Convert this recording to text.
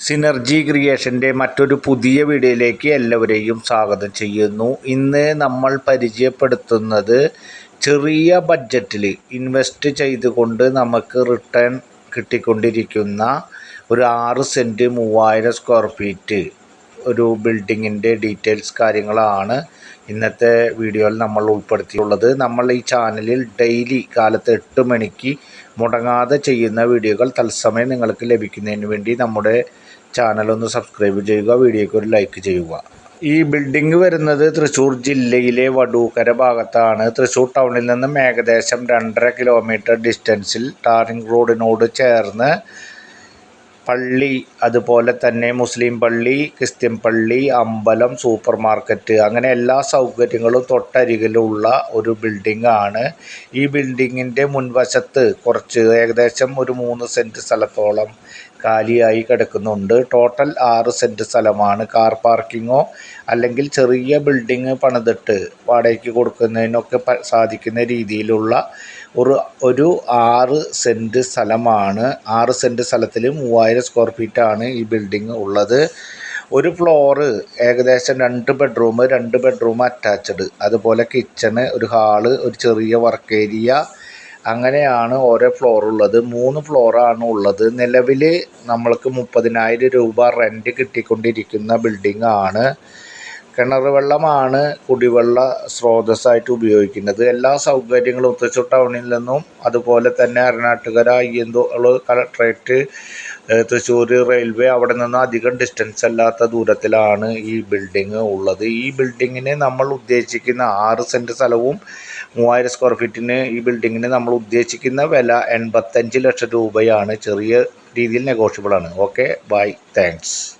Synergy ക്രിയേഷന്റെ മറ്റൊരു പുതിയ വീഡിയോയിലേക്ക് എല്ലാവരെയും സ്വാഗതം ചെയ്യുന്നു. ഇന്ന് നമ്മൾ പരിചയപ്പെടുത്തുന്നത് ചെറിയ ബഡ്ജറ്റിൽ ഇൻവെസ്റ്റ് ചെയ്തുകൊണ്ട് നമുക്ക് റിട്ടേൺ കിട്ടിക്കൊണ്ടിരിക്കുന്ന ഒരു ആറ് സെന്റ് മൂവായിരം സ്ക്വയർ ഫീറ്റ് ഒരു ബിൽഡിങ്ങിന്റെ ഡീറ്റെയിൽസ് കാര്യങ്ങളാണ് ഇന്നത്തെ വീഡിയോയിൽ നമ്മൾ ഉൾപ്പെടുത്തിയുള്ളത് നമ്മൾ ഈ ചാനലിൽ ഡെയിലി കാലത്ത് എട്ട് മണിക്ക് മുടങ്ങാതെ ചെയ്യുന്ന വീഡിയോകൾ തത്സമയം നിങ്ങൾക്ക് ലഭിക്കുന്നതിന് വേണ്ടി നമ്മുടെ ചാനലൊന്ന് സബ്സ്ക്രൈബ് ചെയ്യുക വീഡിയോയ്ക്ക് ഒരു ലൈക്ക് ചെയ്യുക. ഈ ബിൽഡിംഗ് വരുന്നത് തൃശ്ശൂർ ജില്ലയിലെ വടൂക്കര ഭാഗത്താണ്. തൃശ്ശൂർ ടൗണിൽ നിന്നും ഏകദേശം രണ്ടര കിലോമീറ്റർ ഡിസ്റ്റൻസിൽ ടാറിംഗ് റോഡിനോട് ചേർന്ന് പള്ളി അതുപോലെ തന്നെ മുസ്ലിം പള്ളി ക്രിസ്ത്യൻ പള്ളി അമ്പലം സൂപ്പർ മാർക്കറ്റ് അങ്ങനെ എല്ലാ സൗകര്യങ്ങളും തൊട്ടരികിലുള്ള ഒരു ബിൽഡിംഗ് ആണ്. ഈ ബിൽഡിങ്ങിന്റെ മുൻവശത്ത് കുറച്ച് ഏകദേശം ഒരു മൂന്ന് സെന്റ് സ്ഥലത്തോളം കാലിയായി കിടക്കുന്നുണ്ട്. ടോട്ടൽ ആറ് സെന്റ് സ്ഥലമാണ്. കാർ പാർക്കിങ്ങോ അല്ലെങ്കിൽ ചെറിയ ബിൽഡിങ് പണിതിട്ട് വാടകയ്ക്ക് കൊടുക്കുന്നതിനൊക്കെ സാധിക്കുന്ന രീതിയിലുള്ള ഒരു ഒരു ആറ് സെന്റ് സ്ഥലമാണ്. ആറ് സെന്റ് സ്ഥലത്തിൽ മൂവായിരം സ്ക്വയർ ഫീറ്റാണ് ഈ ബിൽഡിങ് ഉള്ളത്. ഒരു ഫ്ലോറ് ഏകദേശം രണ്ട് ബെഡ്റൂം രണ്ട് ബെഡ്റൂം അറ്റാച്ച്ഡ് അതുപോലെ കിച്ചണ് ഒരു ഹാൾ ഒരു ചെറിയ വർക്ക് ഏരിയ അങ്ങനെയാണ് ഓരോ ഫ്ലോർ ഉള്ളത്. മൂന്ന് ഫ്ലോറാണ് ഉള്ളത്. നിലവിൽ നമ്മൾക്ക് മുപ്പതിനായിരം രൂപ റെന്റ് കിട്ടിക്കൊണ്ടിരിക്കുന്ന ബിൽഡിംഗ് ആണ്. കിണർ വെള്ളമാണ് കുടിവെള്ള സ്രോതസ്സായിട്ട് ഉപയോഗിക്കുന്നത്. എല്ലാ സൗകര്യങ്ങളും ഉത്തച്ചു ടൗണിൽ നിന്നും അതുപോലെ തന്നെ അരനാട്ടുകര അയ്യന്തോൾ കളക്ട്രേറ്റ് തൃശ്ശൂർ റെയിൽവേ അവിടെ നിന്ന് അധികം ഡിസ്റ്റൻസ് അല്ലാത്ത ദൂരത്തിലാണ് ഈ ബിൽഡിംഗ് ഉള്ളത്. ഈ ബിൽഡിങ്ങിന് നമ്മൾ ഉദ്ദേശിക്കുന്ന ആറ് സെന്റ് സ്ഥലവും മൂവായിരം സ്ക്വയർ ഫീറ്റിന് ഈ ബിൽഡിങ്ങിന് നമ്മൾ ഉദ്ദേശിക്കുന്ന വില എൺപത്തഞ്ച് ലക്ഷം രൂപയാണ്. ചെറിയ രീതിയിൽ നെഗോഷ്യബിൾ ആണ്. Okay bye thanks